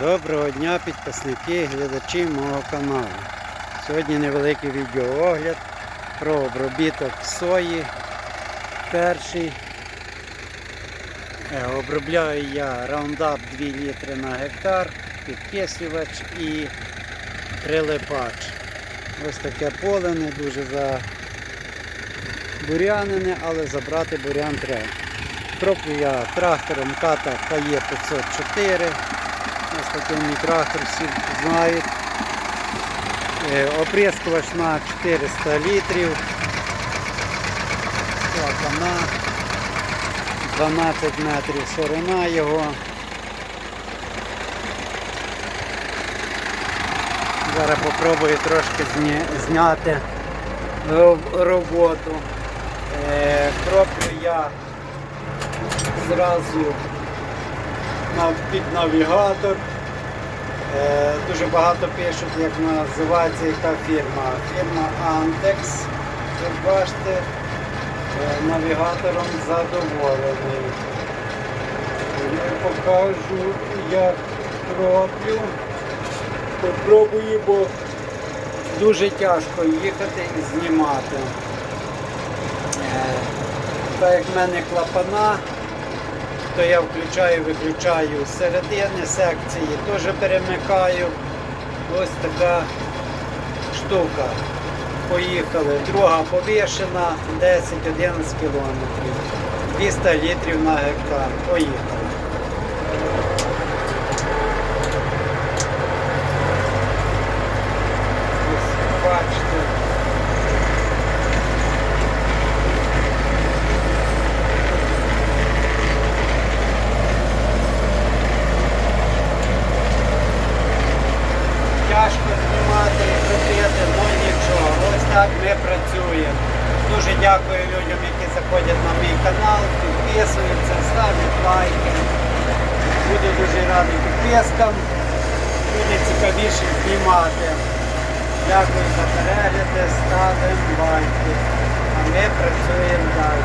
Доброго дня підписники, глядачі мого каналу. Сьогодні невеликий відеоогляд про обробіток сої. Перший. Е, Обробляю я раундап 2 літри на гектар, підкислювач і прилипач. Ось таке поле не дуже забурянене, але забрати бурян треба. Кроплю я трактором ката КАЄ 504. Ось такий трактор всі знають. Е, на 400 літрів. Клапана. 12 метрів ширина його. Зараз попробую трошки зняти роботу. Е, Кроплю я зразу під навігатор. Е, дуже багато пишуть, як називається яка фірма. Фірма Antex. Як бачите, е, навігатором задоволений. Я покажу, як роблю. Попробую, бо дуже тяжко їхати і знімати. Е, так як в мене клапана, то я включаю, виключаю з середини секції, теж перемикаю. Ось така штука. Поїхали. Друга повішена 10-11 кілометрів. 200 літрів на гектар. Поїхали. Ось бачите. Знімати крутити, ну нічого. Ось так ми працюємо. Дуже дякую людям, які заходять на мій канал, підписуються, ставлять лайки. Буду дуже радий підпискам. Буде цікавіше знімати. Дякую за перегляди, ставимо лайки. А ми працюємо далі.